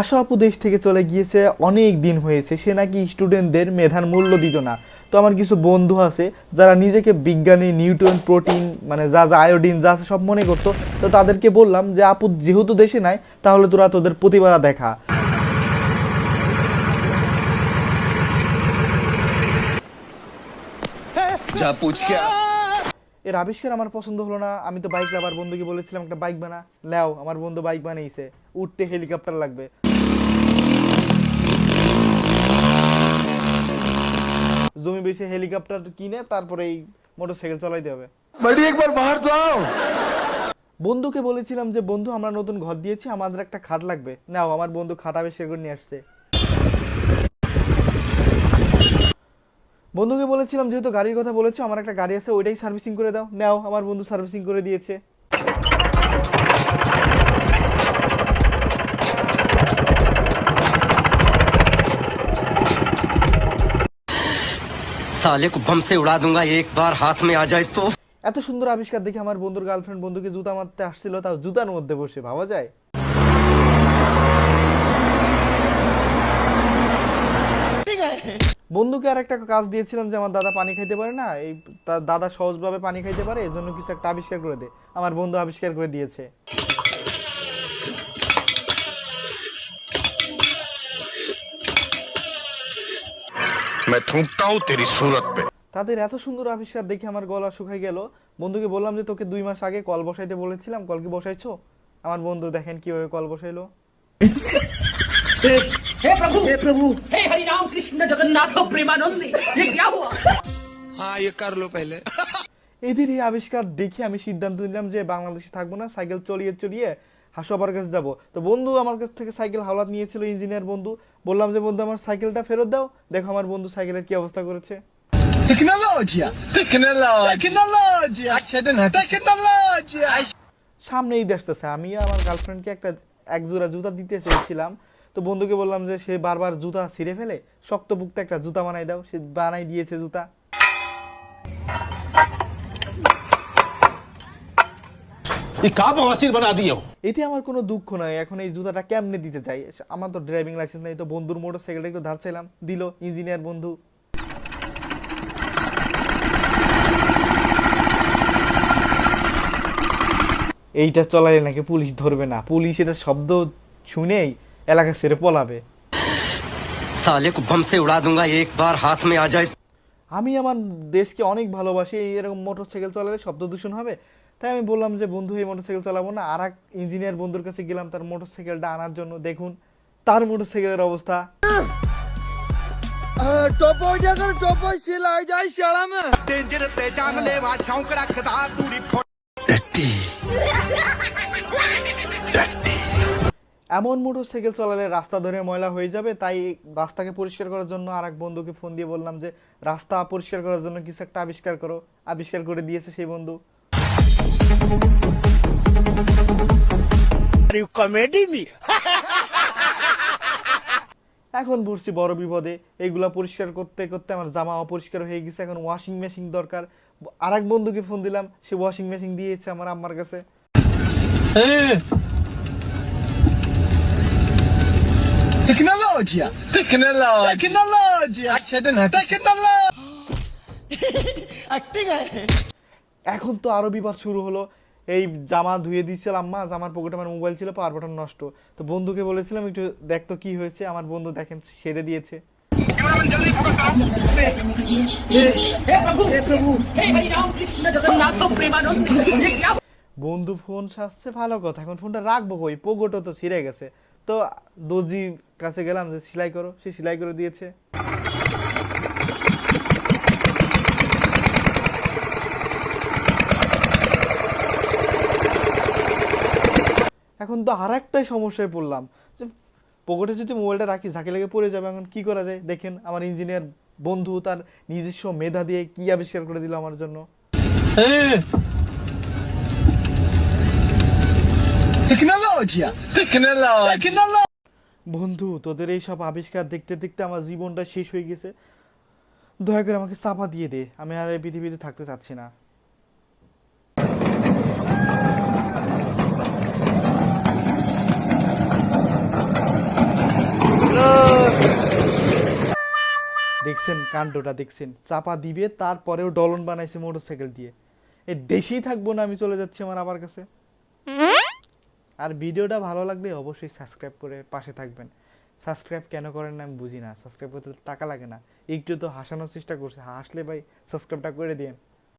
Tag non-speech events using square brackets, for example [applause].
আশা আপু দেশ থেকে চলে গিয়েছে অনেক দিন হয়েছে সে নাকি স্টুডেন্টদের মেধার মূল্য দিত না। তো আমার কিছু বন্ধু আছে যারা নিজেকে বিজ্ঞানী নিউটন প্রোটিন মানে যা যা আয়োডিন যা সব মনে করতো। তো তাদেরকে বললাম যে আপু যেহেতু দেশে নাই তাহলে তোরা তোদের প্রতিভা দেখা। পুচকে। এর আবিষ্কার আমার পছন্দ হলো না। আমি তো বাইক আবার বন্ধুকে বলেছিলাম একটা বাইক বানা। নাও আমার বন্ধু বাইক বানিয়েছে। উঠতে হেলিকপ্টার লাগবে। জমি বেশি হেলিকপ্টার কিনে তারপরে এই মোটরসাইকেল চালাইতে হবে। একবার বাহার যাও বন্ধুকে বলেছিলাম যে বন্ধু আমরা নতুন ঘর দিয়েছি আমাদের একটা খাট লাগবে। নাও আমার বন্ধু খাটাবে সেগুলো করে নিয়ে আসছে। বন্ধুকে বলেছিলাম যেহেতু গাড়ির কথা বলেছ আমার একটা গাড়ি আছে ওইটাই সার্ভিসিং করে দাও। নাও আমার বন্ধু সার্ভিসিং করে দিয়েছে। साले को बम से उड़ा दूंगा एक बार हाथ में आ जाए तो এত সুন্দর আবিষ্কার দেখে আমার বন্ধুর গার্লফ্রেন্ড বন্ধুকে জুতা মারতে আসছিল তাও জুতার মধ্যে বসে ভাবা যায় বন্ধুকে আর একটা কাজ দিয়েছিলাম যে আমার দাদা পানি খাইতে পারে না এই তার দাদা সহজভাবে পানি খাইতে পারে এর জন্য কিছু একটা আবিষ্কার করে দে আমার বন্ধু আবিষ্কার করে দিয়েছে मैं थूकता हूँ तेरी सूरत पे তাদের এত সুন্দর আবিষ্কার দেখে আমার গলা শুকাই গেল বন্ধুকে বললাম যে তোকে দুই মাস আগে কল বসাইতে বলেছিলাম কল কি বসাইছো আমার বন্ধু দেখেন কিভাবে কল বসাইলো हे प्रभु हे प्रभु हे हरि राम कृष्ण जगन्नाथ प्रेमानंद ये क्या हुआ हाँ ये कर लो पहले এদের এই আবিষ্কার দেখে আমি সিদ্ধান্ত নিলাম যে বাংলাদেশে থাকবো না সাইকেল চড়িয়ে চড়িয়ে হাসুয়াপার কাছে যাব। তো বন্ধু আমার কাছ থেকে সাইকেল হাওলাত নিয়েছিল ইঞ্জিনিয়ার বন্ধু। বললাম যে বন্ধু আমার সাইকেলটা ফেরত দাও। দেখো আমার বন্ধু সাইকেলের কি অবস্থা করেছে। সামনেই দেখতেছে আসতেছে। আমি আমার গার্লফ্রেন্ডকে একটা এক জোড়া জুতা দিতে চেয়েছিলাম। তো বন্ধুকে বললাম যে সে বারবার জুতা ছিঁড়ে ফেলে? শক্তপুক্ত একটা জুতা বানাই দাও। সে বানাই দিয়েছে জুতা। ये का बवासीर बना दिए हो এতে আমার কোনো দুঃখ নয় এখন এই জুতাটা কেমনে দিতে চাই আমার তো ড্রাইভিং লাইসেন্স নেই তো বন্ধুর মোটর সাইকেলটা একটু ধার চাইলাম দিল ইঞ্জিনিয়ার বন্ধু এইটা চলাইলে নাকি পুলিশ ধরবে না পুলিশ এটা শব্দ শুনেই এলাকা ছেড়ে পলাবে साले को बम से उड़ा दूंगा एक बार हाथ में आ जाए আমি আমার দেশকে অনেক ভালোবাসি এই এরকম মোটর সাইকেল চালালে শব্দ দূষণ হবে তাই আমি বললাম যে বন্ধু এই মোটরসাইকেল চালাবো না। আর এক ইঞ্জিনিয়ার বন্ধুর কাছে গেলাম তার মোটরসাইকেলটা আনার জন্য। দেখুন তার মোটরসাইকেলের অবস্থা। এমন মোটরসাইকেল চালালে রাস্তা ধরে ময়লা হয়ে যাবে তাই রাস্তাকে পরিষ্কার করার জন্য আর এক বন্ধুকে ফোন দিয়ে বললাম যে রাস্তা পরিষ্কার করার জন্য কিছু একটা আবিষ্কার করো। আবিষ্কার করে দিয়েছে সেই বন্ধু। এখন বুঝছি বড় বিপদে। এগুলা পরিষ্কার করতে করতে আমার জামা অপরিষ্কার হয়ে গেছে। এখন ওয়াশিং মেশিন দরকার। আর এক বন্ধুকে ফোন দিলাম। সে ওয়াশিং মেশিন দিয়েছে আমার আম্মার কাছে। [laughs] এখন তো আরও বিপদ শুরু হলো। এই জামা ধুয়ে দিয়েছিলাম মা জামার পকেটে আমার মোবাইল ছিল, পাওয়ার বাটন নষ্ট। তো বন্ধুকে বলেছিলাম, একটু দেখতো কি হয়েছে। আমার বন্ধু দেখেন সেরে দিয়েছে। বন্ধু ফোন সাজছে ভালো কথা। এখন ফোনটা রাখব কই? পোগোটো তো ছিঁড়ে গেছে। তো দর্জির কাছে গেলাম যে, সেলাই করো। সে সেলাই করে দিয়েছে। এখন তো আর একটাই সমস্যায় পড়লাম। যে পকেটে যদি মোবাইলটা রাখি ঝাঁকে লেগে পড়ে যাবে এখন কী করা যায়? দেখেন আমার ইঞ্জিনিয়ার বন্ধু তার নিজস্ব মেধা দিয়ে কী আবিষ্কার করে দিল আমার জন্য। বন্ধু তোদের এই সব আবিষ্কার দেখতে দেখতে আমার জীবনটা শেষ হয়ে গেছে। দয়া করে আমাকে চাপা দিয়ে দে। আমি আর এই পৃথিবীতে থাকতে চাচ্ছি না। দেখছেন, কাণ্ডটা দেখছেন। চাপা দিবে, তারপরেও ডলন বানাইছে মোটরসাইকেল দিয়ে। এই দেশেই থাকব না, আমি চলে যাচ্ছি আমার আবার কাছে। আর ভিডিওটা ভালো লাগলে অবশ্যই সাবস্ক্রাইব করে পাশে থাকবেন। সাবস্ক্রাইব কেন করেন না আমি বুঝি না। সাবস্ক্রাইব করতে টাকা লাগে না। একটু তো হাসানোর চেষ্টা করছে। হাসলে ভাই, সাবস্ক্রাইবটা করে দিন